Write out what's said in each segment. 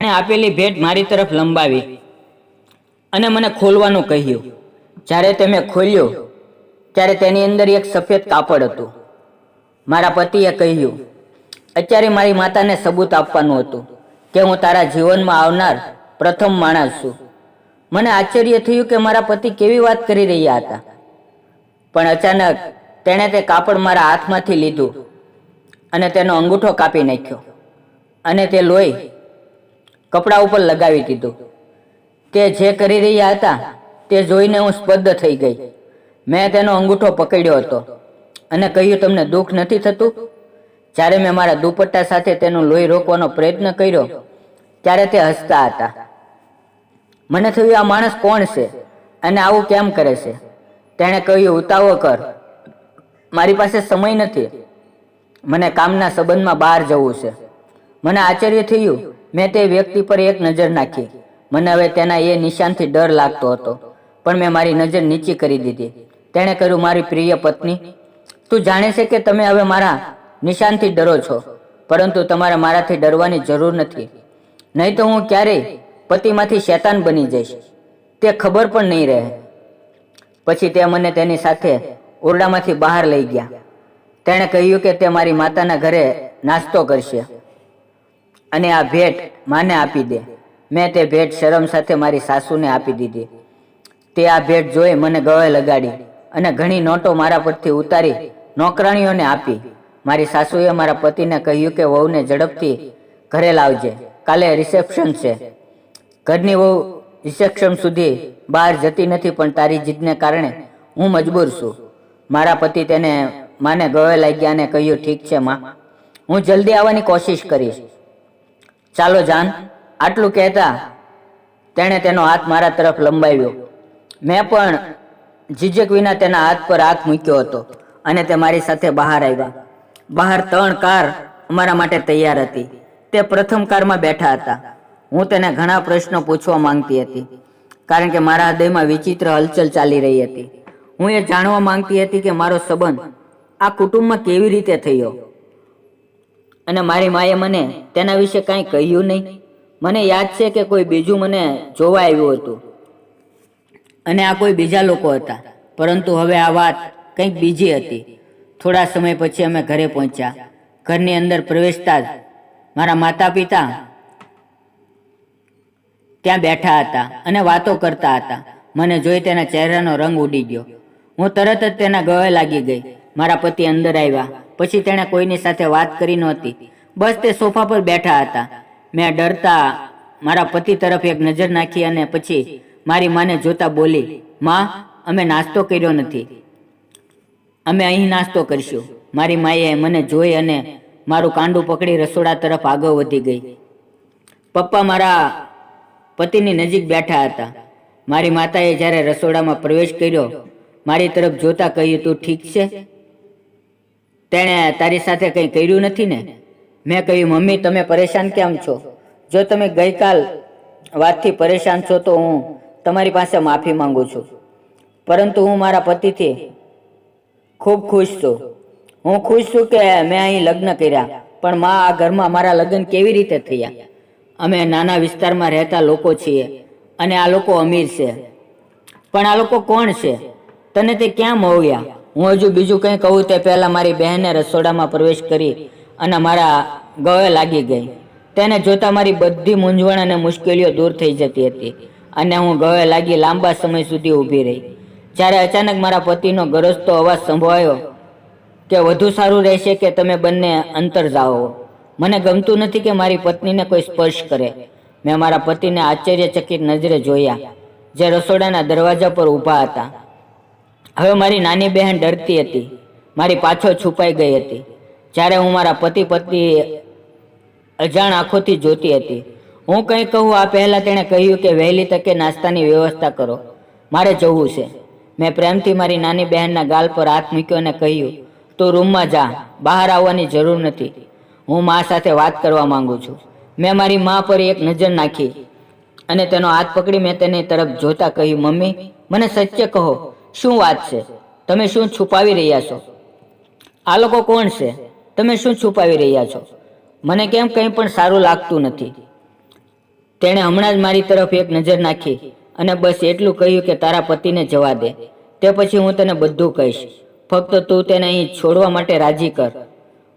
એણે આપેલી ભેટ મારી તરફ લંબાવી અને મને ખોલવાનું કહ્યું. જ્યારે તે મેં ખોલ્યો, ત્યારે તેની અંદર એક સફેદ કાપડ હતું. મારા પતિએ કહ્યું, અત્યારે મારી માતાને સબૂત આપવાનું હતું કે હું તારા જીવનમાં આવનાર પ્રથમ માણસ છું. મને આશ્ચર્ય થયું કે મારા પતિ કેવી વાત કરી રહ્યા હતા. પણ અચાનક તેણે તે કાપડ મારા હાથમાંથી લીધું અને તેનો અંગૂઠો કાપી નાખ્યો અને તે લોહી કપડા ઉપર લગાવી દીધું તે જે કરી રહ્યા હતા તે જોઈને હું સ્પર્ધ થઈ ગઈ. મેં તેનો અંગૂઠો પકડ્યો હતો અને કહ્યું, તમને દુઃખ નથી થતું? જ્યારે મેં મારા દુપટ્ટા સાથે તેનું લોહી રોકવાનો પ્રયત્ન કર્યો, ત્યારે તે હસતા હતા. મને થયું, આ માણસ કોણ છે અને આવું કેમ કરે છે? તેણે કહ્યું, ઉતાવળ કર. મારી પાસે સમય નથી. મને કામના સંબંધમાં બહાર જવું છે. મને આશ્ચર્ય થયું મેં તે વ્યક્તિ પર એક નજર નાખી. મને હવે તેના એ નિશાનથી ડર લાગતો હતો. પણ મેં મારી નજર નીચી કરી દીધી. તેણે કહ્યું, મારી પ્રિય પત્ની, તું જાણે છે કે તમે હવે મારા નિશાનથી ડરો છો, પરંતુ તમારે મારાથી ડરવાની જરૂર નથી. નહીં તો હું ક્યારેય પતિમાંથી શેતાન બની જઈશ. તે ખબર પણ નહીં રહે. પછી તે મને તેની સાથે ઓરડામાંથી બહાર લઈ ગયા. તેણે કહ્યું કે તે મારી માતાના ઘરે નાસ્તો કરશે. અને આ ભેટ માને આપી દે. મેં તે ભેટ શરમ સાથે મારી સાસુને આપી દીધી. તે આ ભેટ જોઈ મને ગળે લગાડી અને ઘણી નોટો મારા પરથી ઉતારી નોકરાણીઓને આપી. મારી સાસુએ મારા પતિને કહ્યું કે વહુને ઝડપથી ઘરે લાવજે. કાલે રિસેપ્શન છે. ઘરની વહુ રિસેપ્શન સુધી બહાર જતી નથી પણ તારી જીદને કારણે હું મજબૂર છું. મારા પતિ તેને માને ગળે લાગ્યા અને કહ્યું, ઠીક છે, માં. હું જલ્દી આવવાની કોશિશ કરીશ. ચાલો જાન, આટલું કહેતા તેણે તેનો હાથ મારા તરફ લંબાવ્યો. મેં પણ ઝીઝક વિના તેના હાથ પર હાથ મૂક્યો હતો અને તે મારી સાથે બહાર આવ્યા. બહાર ત્રણ કાર અમારા માટે તૈયાર હતી. તે પ્રથમ કારમાં બેઠા હતા. હું તેને ઘણા પ્રશ્નો પૂછવા માંગતી હતી, કારણ કે મારા હૃદયમાં વિચિત્ર હલચલ ચાલી રહી હતી. હું એ જાણવા માંગતી હતી કે મારો સંબંધ આ કુટુંબમાં કેવી રીતે થયો? અને મારી માએ મને તેના વિશે કાંઈ કહ્યું નહીં. મને યાદ છે કે કોઈ બીજું મને જોવા આવ્યું હતું. અને આ કોઈ બીજા લોકો હતા. પરંતુ હવે આ વાત કંઈક બીજી હતી. થોડા સમય પછી અમે ઘરે પહોંચ્યા. ઘરની અંદર પ્રવેશતા જ મારા માતા પિતા ત્યાં બેઠા હતા અને વાતો કરતા હતા. મને જોઈ તેના ચહેરાનો રંગ ઉડી ગયો. હું તરત જ તેના ગળે લાગી ગઈ. મારા પતિ અંદર આવ્યા. પછી તેણે કોઈની સાથે વાત કરી નહોતી. બસ તે સોફા પર બેઠા હતા. મેં ડરતા મારા પતિ તરફ એક નજર નાખી અને પછી મારી માને જોતા બોલી, માં, અમે નાસ્તો કર્યો નથી. અમે અહીં નાસ્તો કરીશું. મારી માએ મને જોઈ અને મારું કાંડું પકડી રસોડા તરફ આગળ વધી ગઈ. પપ્પા મારા પતિની નજીક બેઠા હતા. મારી માતાએ જ્યારે રસોડામાં પ્રવેશ કર્યો, મારી તરફ જોતા કહ્યું, તું ઠીક છે? તેણે તારી સાથે કંઈ કર્યું નથી ને? મેં કહ્યું, મમ્મી, તમે પરેશાન કેમ છો? જો તમે ગઈકાલ વાતથી પરેશાન છો તો હું તમારી પાસે માફી માંગુ છું. પરંતુ હું મારા પતિથી ખૂબ ખુશ છું. હું ખુશ છું કે મેં અહીં લગ્ન કર્યા, પણ મા આ ઘરમાં મારા લગ્ન કેવી રીતે થયા? અમે નાના વિસ્તારમાં રહેતા લોકો છીએ અને આ લોકો અમીર છે. પણ આ લોકો કોણ છે? તને તે ક્યાં મળ્યા? હું હજુ બીજું કંઈ કહું તે પહેલાં મારી બહેને રસોડામાં પ્રવેશ કરી અને મારા ગળે લાગી ગઈ. તેને જોતાં મારી બધી મૂંઝવણ અને મુશ્કેલીઓ દૂર થઈ જતી હતી અને હું ગળે લાગી લાંબા સમય સુધી ઊભી રહી. જ્યારે અચાનક મારા પતિનો ગરજતો અવાજ સંભળાયો કે વધુ સારું રહેશે કે તમે બંને અંતર જાઓ. મને ગમતું નથી કે મારી પત્નીને કોઈ સ્પર્શ કરે. મેં મારા પતિને આશ્ચર્યચકિત નજરે જોયા, જે રસોડાના દરવાજા પર ઊભા હતા. હવે મારી નાની બહેન ડરતી હતી. મારી પાછળ છુપાઈ ગઈ હતી. જ્યારે હું મારા પતિ પત્ની અજાણ આંખોથી જોતી હતી. હું કંઈ કહું, આ પહેલાં તેણે કહ્યું કે વહેલી તકે નાસ્તાની વ્યવસ્થા કરો. મારે જવું છે. મેં પ્રેમથી મારી નાની બહેનના ગાલ પર હાથ મૂક્યો અને કહ્યું, તું રૂમમાં જા. બહાર આવવાની જરૂર નથી. હું મા સાથે વાત કરવા માંગુ છું. મેં મારી મા પર એક નજર નાખી અને તેનો હાથ પકડી મેં તેની તરફ જોતા કહ્યું, મમ્મી, મને સત્ય કહો. શું વાત છે? તમે શું છુપાવી રહ્યા છો? આ લોકો કોણ છે? તમે શું છુપાવી રહ્યા છો? મને કેમ કંઈ પણ સારું લાગતું નથી. તેણે હમણાં જ મારી તરફ એક નજર નાખી અને બસ એટલું કહ્યું કે તારા પતિને જવા દે. તે પછી હું તને બધું કહીશ. ફક્ત તું તેને અહીં છોડવા માટે રાજી કર.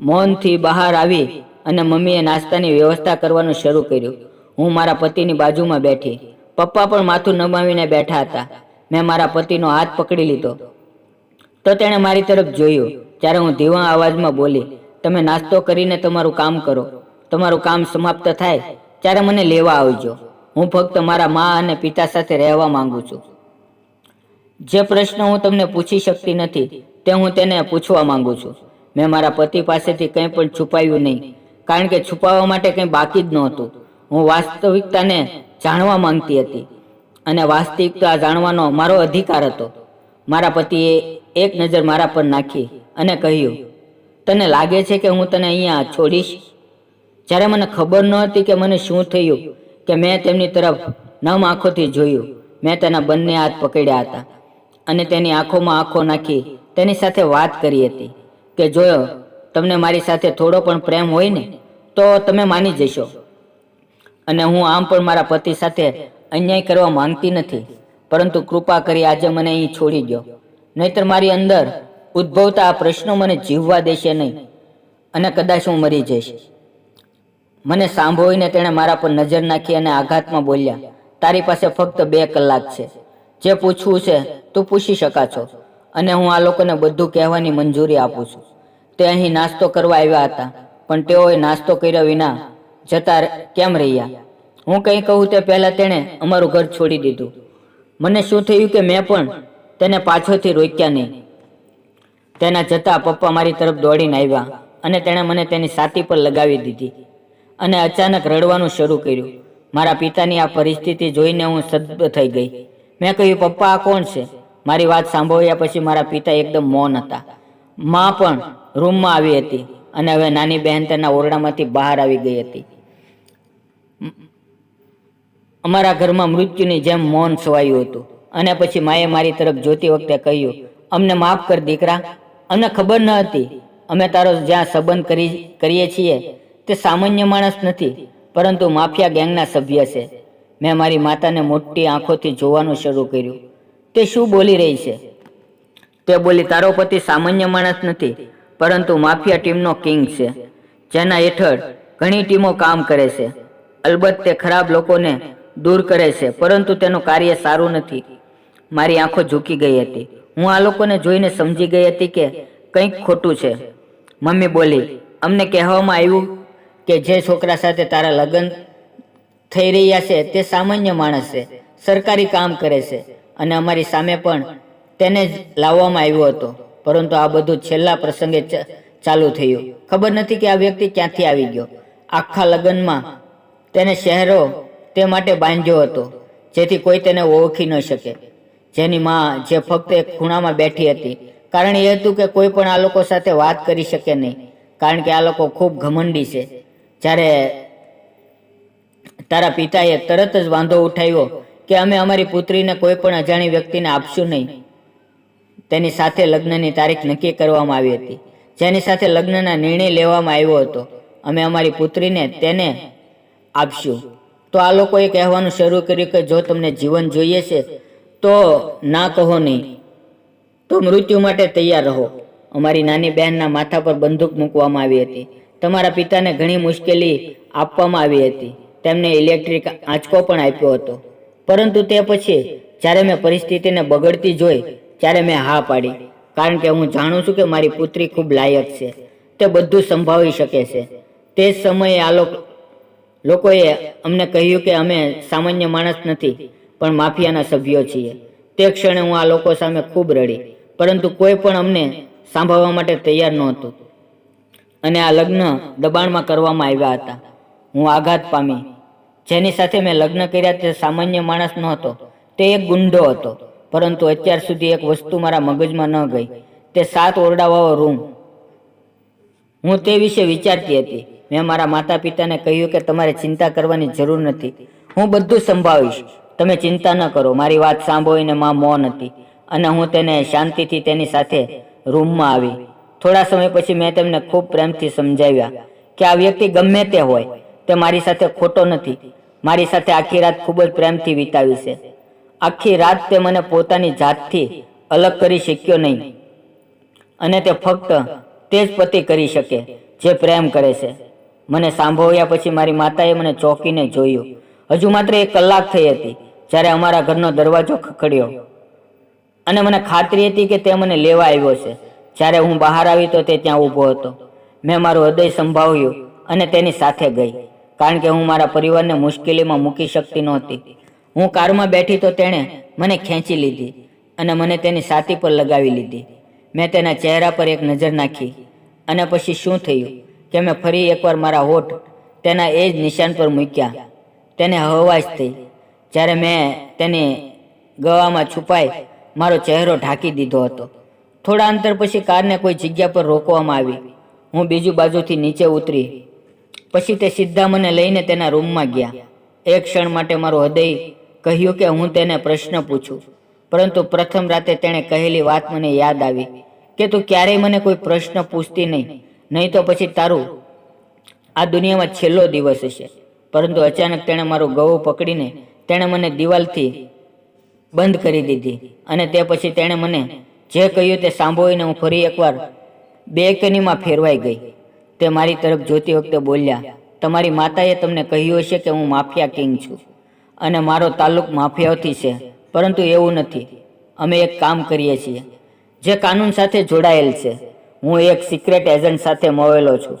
મૌનથી બહાર આવી અને મમ્મીએ નાસ્તાની વ્યવસ્થા કરવાનું શરૂ કર્યું. હું મારા પતિની બાજુમાં બેઠી. પપ્પા પણ માથું નમાવીને બેઠા હતા. મેં મારા પતિનો હાથ પકડી લીધો. તો તેણે મારી તરફ જોયું. ત્યારે હું ધીવા અવાજમાં બોલી, તમે નાસ્તો કરીને તમારું કામ કરો. તમારું કામ સમાપ્ત થાય ત્યારે મને લેવા આવજો. હું ફક્ત મારા મા અને પિતા સાથે રહેવા માંગુ છું. જે પ્રશ્ન હું તમને પૂછી શકતી નથી, તે હું તેને પૂછવા માંગુ છું. મેં મારા પતિ પાસેથી કંઈ પણ છુપાવ્યું નહીં, કારણ કે છુપાવવા માટે કંઈ બાકી જ નહોતું. હું વાસ્તવિકતાને જાણવા માંગતી હતી. અને વાસ્તવિકતા જાણવાનો મારો અધિકાર હતો. મારા પતિએ એક નજર મારા પર નાખી અને કહ્યું, તને લાગે છે કે હું તને અહીંયા છોડીશ? જ્યારે મને ખબર ન હતી કે મને શું થયું, કે મેં તેમની તરફ નમ આંખોથી જોયું. મેં તેના બંને હાથ પકડ્યા હતા અને તેની આંખોમાં આંખો નાખી તેની સાથે વાત કરી હતી, કે જો તમને મારી સાથે થોડો પણ પ્રેમ હોય ને, તો તમે માની જશો. અને હું આમ પણ મારા પતિ સાથે અન્યાય કરવા માંગતી નથી. પરંતુ કૃપા કરી આજે મને અહીં છોડી દો નહીતર મારી અંદર ઉદ્ભવતા આ પ્રશ્નો મને જીવવા દેશે નહીં અને કદાચ હું મરી જઈશ. મને સાંભળીને તેણે મારા પર નજર નાખી અને આઘાતમાં બોલ્યા, તારી પાસે ફક્ત બે કલાક છે. જે પૂછવું છે તું પૂછી શકા છો અને હું આ લોકોને બધું કહેવાની મંજૂરી આપું છું. તે અહીં નાસ્તો કરવા આવ્યા હતા, પણ તેઓએ નાસ્તો કર્યા વિના જતા કેમ રહ્યા? હું કંઈ કહું તે પહેલાં તેણે અમારું ઘર છોડી દીધું. મને શું થયું કે મેં પણ તેને પાછળથી રોક્યા નહીં. તેના જતા પપ્પા મારી તરફ દોડીને આવ્યા અને તેણે મને તેની છાતી પર લગાવી દીધી અને અચાનક રડવાનું શરૂ કર્યું. મારા પિતાની આ પરિસ્થિતિ જોઈને હું સદ્ધ થઈ ગઈ. મેં કહ્યું, પપ્પા, આ કોણ છે? મારી વાત સાંભળ્યા પછી મારા પિતા એકદમ મૌન હતા. માં પણ રૂમમાં આવી હતી અને હવે નાની બહેન તેના ઓરડામાંથી બહાર આવી ગઈ હતી. અમારા ઘરમાં મૃત્યુની જેમ મૌન છવાયું હતું. અને પછી માએ મારી તરફ જોતી વખતે કહ્યું, અમને માફ કર દીકરા, અમને ખબર ન હતી. અમે તારો જ્યાં સંબંધ કરી, કરીએ છીએ, તે સામાન્ય માણસ નથી, પરંતુ માફિયા ગેંગના સભ્ય છે. મેં મારી માતાને મોટી આંખોથી જોવાનું શરૂ કર્યું. તે શું બોલી રહી છે? તે બોલી, તારો પતિ સામાન્ય માણસ નથી, પરંતુ માફિયા ટીમનો કિંગ છે, જેના હેઠળ ઘણી ટીમો કામ કરે છે. અલબત્ત તે ખરાબ લોકોને દૂર કરે છે, પરંતુ તેનું કાર્ય સારું નથી. મારી આંખો ઝૂકી ગઈ હતી. હું આ લોકોને જોઈને સમજી ગઈ હતી કે કંઈક ખોટું છે. મમ્મી બોલી, અમને કહેવામાં આવ્યું કે જે છોકરા સાથે તારા લગ્ન થઈ રહ્યા છે તે સામાન્ય માણસ છે, સરકારી કામ કરે છે. અને અમારી સામે પણ તેને જ લાવવામાં આવ્યો હતો. પરંતુ આ બધું છેલ્લા પ્રસંગે ચાલુ થયું. ખબર નથી કે આ વ્યક્તિ ક્યાંથી આવી ગયો. આખા લગ્નમાં તેને શહેરો તે માટે બાંધ્યો હતો, જેથી કોઈ તેને ઓળખી ન શકે. જેની માં જે ફક્ત એક ખૂણામાં બેઠી હતી. કારણ એ હતું કે કોઈ પણ આ લોકો સાથે વાત કરી શકે નહીં, કારણ કે આ લોકો ખૂબ ઘમંડી છે. જ્યારે તારા પિતાએ તરત જ વાંધો ઉઠાવ્યો કે અમે અમારી પુત્રીને કોઈ પણ અજાણી વ્યક્તિને આપશું નહીં. તેની સાથે લગ્નની તારીખ નક્કી કરવામાં આવી હતી. જેની સાથે લગ્નના નિર્ણય લેવામાં આવ્યો હતો. અમે અમારી પુત્રીને તેને આપશું. તો આ લોકોએ કહેવાનું શરૂ કર્યું કે જો તમને જીવન જોઈએ છે, તો ના કહો નહીં. તો મૃત્યુ માટે તૈયાર રહો. અમારી નાની બહેનના માથા પર બંદૂક મૂકવામાં આવી હતી. તમારા પિતાને ઘણી મુશ્કેલી આપવામાં આવી હતી. તેમને ઇલેક્ટ્રિક આંચકો પણ આપ્યો હતો. પરંતુ તે પછી, જ્યારે મેં પરિસ્થિતિને બગડતી જોઈ, ત્યારે મેં હા પાડી. કારણ કે હું જાણું છું કે મારી પુત્રી ખૂબ લાયક છે. તે બધું સંભાળી શકે છે. તે જ સમયે આ લોકો લોકોએ અમને કહ્યું કે અમે સામાન્ય માણસ નથી, પણ માફિયાના સભ્યો છીએ. તે ક્ષણે હું આ લોકો સામે ખૂબ રડી, પરંતુ કોઈ પણ અમને સાંભળવા માટે તૈયાર નહોતું. અને આ લગ્ન દબાણમાં કરવામાં આવ્યા હતા. હું આઘાત પામી. જેની સાથે મેં લગ્ન કર્યા તે સામાન્ય માણસ નહોતો, તે એક ગુંડો હતો. પરંતુ અત્યાર સુધી એક વસ્તુ મારા મગજમાં ન ગઈ. તે સાત ઓરડાવાળો રૂમ. હું તે વિશે વિચારતી હતી. મેં મારા માતા પિતાને કહ્યું કે તમારે ચિંતા કરવાની જરૂર નથી. હું બધું સંભાળીશ. તમે ચિંતા ન કરો. મારી વાત સાંભળીને માં મૌન હતી અને હું તેને શાંતિથી તેની સાથે રૂમમાં આવી. થોડા સમય પછી મેં તેમને ખૂબ પ્રેમથી સમજાવ્યા કે આ વ્યક્તિ ગમે તે હોય, તે મારી સાથે ખોટો નથી. મારી સાથે આખી રાત ખૂબ જ પ્રેમથી વિતાવી છે. આખી રાત તે મને પોતાની જાતથી અલગ કરી શક્યો નહીં અને તે ફક્ત તે જ પતિ કરી શકે, જે પ્રેમ કરે છે. મને સાંભળ્યા પછી મારી માતાએ મને ચોંકીને જોયું. હજુ માત્ર એક કલાક થઈ હતી, જ્યારે અમારા ઘરનો દરવાજો ખખડ્યો. અને મને ખાતરી હતી કે તે મને લેવા આવ્યો છે. જ્યારે હું બહાર આવી તો તે ત્યાં ઊભો હતો. મેં મારું હૃદય સંભાવ્યું અને તેની સાથે ગઈ, કારણ કે હું મારા પરિવારને મુશ્કેલીમાં મૂકી શકતી નહોતી. હું કારમાં બેઠી તો તેણે મને ખેંચી લીધી અને મને તેની છાતી પર લગાવી લીધી. મેં તેના ચહેરા પર એક નજર નાખી અને પછી શું થયું? કે ફરી એકવાર મારા હોઠ તેના એ જ નિશાન પર મૂક્યા. તેને હવાશ થઈ. જ્યારે મેં તેની ગવામાં છુપાઈ, મારો ચહેરો ઢાંકી દીધો હતો. થોડા અંતર પછી કારને કોઈ જગ્યા પર રોકવામાં આવી. હું બીજું બાજુથી નીચે ઉતરી. પછી તે સીધા મને લઈને તેના રૂમમાં ગયા. એક ક્ષણ માટે મારું હૃદય કહ્યું કે હું તેને પ્રશ્ન પૂછું. પરંતુ પ્રથમ રાતે તેણે કહેલી વાત મને યાદ આવી કે તું ક્યારેય મને કોઈ પ્રશ્ન પૂછતી નહીં. નહીં તો પછી તારું આ દુનિયામાં છેલ્લો દિવસ હશે. પરંતુ અચાનક તેણે મારું ગવું પકડીને તેણે મને દિવાલથી બંધ કરી દીધી. અને તે પછી તેણે મને જે કહ્યું તે સાંભળીને હું ફરી એકવાર બેકનીમાં ફેરવાઈ ગઈ. તે મારી તરફ જોતી વખતે બોલ્યા, તમારી માતાએ તમને કહ્યું હશે કે હું માફિયા કિંગ છું અને મારો તાલુક માફિયાઓથી છે, પરંતુ એવું નથી. અમે એક કામ કરીએ છીએ, જે કાનૂન સાથે જોડાયેલ છે. હું એક સિક્રેટ એજન્ટ સાથે મળેલો છું.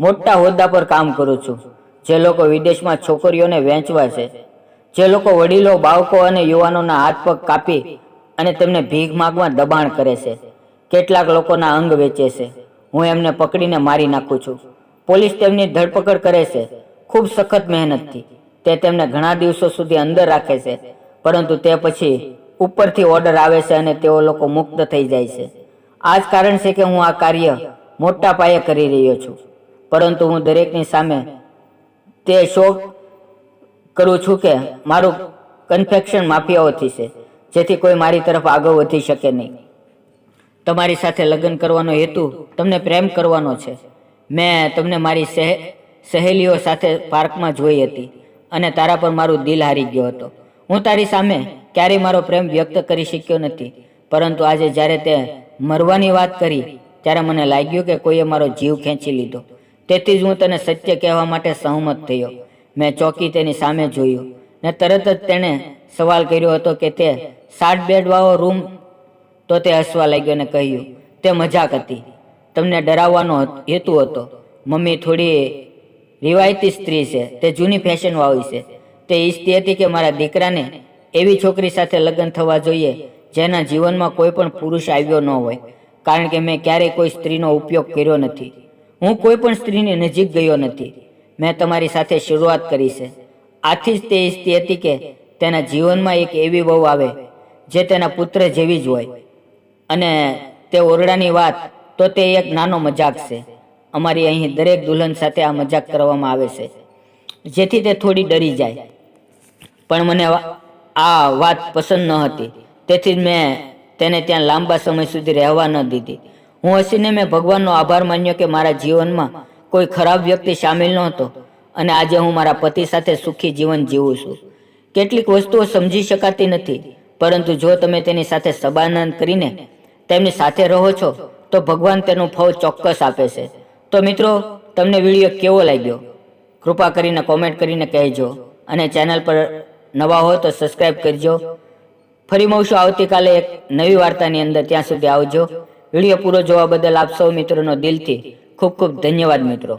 મોટા હોદ્દા પર કામ કરું છું. જે લોકો વિદેશમાં છોકરીઓને વેચવા છે. જે લોકો વડીલો, બાળકો અને યુવાનોના હાથ પગ કાપી અને તેમને ભીખ માગવા દબાણ કરે છે. કેટલાક લોકોના અંગ વેચે છે. હું એમને પકડીને મારી નાખું છું. પોલીસ તેમની ધરપકડ કરે છે. ખૂબ સખત મહેનતથી. તે તેમને ઘણા દિવસો સુધી અંદર રાખે છે. પરંતુ તે પછી ઉપરથી ઓર્ડર આવે છે અને તેઓ લોકો મુક્ત થઈ જાય છે. આ જ કારણ છે કે હું આ કાર્ય મોટા પાયે કરી રહ્યો છું. પરંતુ હું દરેકની સામે તે શોખ કરું છું કે મારું કન્ફેક્શન માફિયાઓથી છે જેથી કોઈ મારી તરફ આગળ વધી શકે નહીં. તમારી સાથે લગ્ન કરવાનો હેતુ તમને પ્રેમ કરવાનો છે. મેં તમને મારી સહે, સહેલીઓ સાથે પાર્કમાં જોઈ હતી અને તારા પર મારું દિલ હારી ગયો હતો. હું તારી સામે ક્યારેય મારો પ્રેમ વ્યક્ત કરી શક્યો નથી, પરંતુ આજે જ્યારે તે મરવાની વાત કરી, ત્યારે મને લાગ્યું કે કોઈએ મારો જીવ ખેંચી લીધો. તેથી જ હું તને સત્ય કહેવા માટે સહમત થયો. મેં ચોકી તેની સામે જોયું ને તરત જ તેણે સવાલ કર્યો હતો કે તે સાત બેડવાળો રૂમ? તો તે હસવા લાગ્યો ને કહ્યું, તે મજાક હતી. તમને ડરાવવાનો હેતુ, હતો મમ્મી થોડી રિવાયતી સ્ત્રી છે. તે જૂની ફેશનવાળી છે. તે ઈચ્છતી હતી કે મારા દીકરાને એવી છોકરી સાથે લગ્ન થવા જોઈએ જેના જીવનમાં કોઈ પણ પુરુષ આવ્યો ન હોય, કારણ કે મેં ક્યારેય કોઈ સ્ત્રીનો ઉપયોગ કર્યો નથી. હું કોઈ પણ સ્ત્રીની નજીક ગયો નથી. મેં તમારી સાથે શરૂઆત કરી છે. આથી જ તે ઈચ્છતી હતી કે તેના જીવનમાં એક એવી વહુ આવે, જે તેના પુત્ર જેવી જ હોય. અને તે ઓરડાની વાત, તો તે એક નાનો મજાક છે. અમારી અહીં દરેક દુલ્હન સાથે આ મજાક કરવામાં આવે છે. જેથી તે થોડી ડરી જાય. પણ મને આ વાત પસંદ ન હતી. તેથી જ મેં તેને ત્યાં લાંબા સમય સુધી રહેવા ન દીધી. હું હસીને મેં ભગવાનનો આભાર માન્યો કે મારા જીવનમાં કોઈ ખરાબ વ્યક્તિ સામેલ નહોતો અને આજે હું મારા પતિ સાથે સુખી જીવન જીવું છું. કેટલીક વસ્તુઓ સમજી શકાતી નથી, પરંતુ જો તમે તેની સાથે સબાનંદ કરીને તેમની સાથે રહો છો, તો ભગવાન તેનું ફળ ચોક્કસ આપે છે. તો મિત્રો, તમને વીડિયો કેવો લાગ્યો? કૃપા કરીને કોમેન્ટ કરીને કહેજો અને ચેનલ પર નવા હો તો સબસ્ક્રાઈબ કરજો. ફરી મળશું. આવતીકાલે એક નવી વાર્તાની અંદર ત્યાં સુધી આવજો. વીડિયો પૂરો જોવા બદલ આપ સૌ મિત્રોનો દિલથી ખૂબ ખૂબ ધન્યવાદ મિત્રો.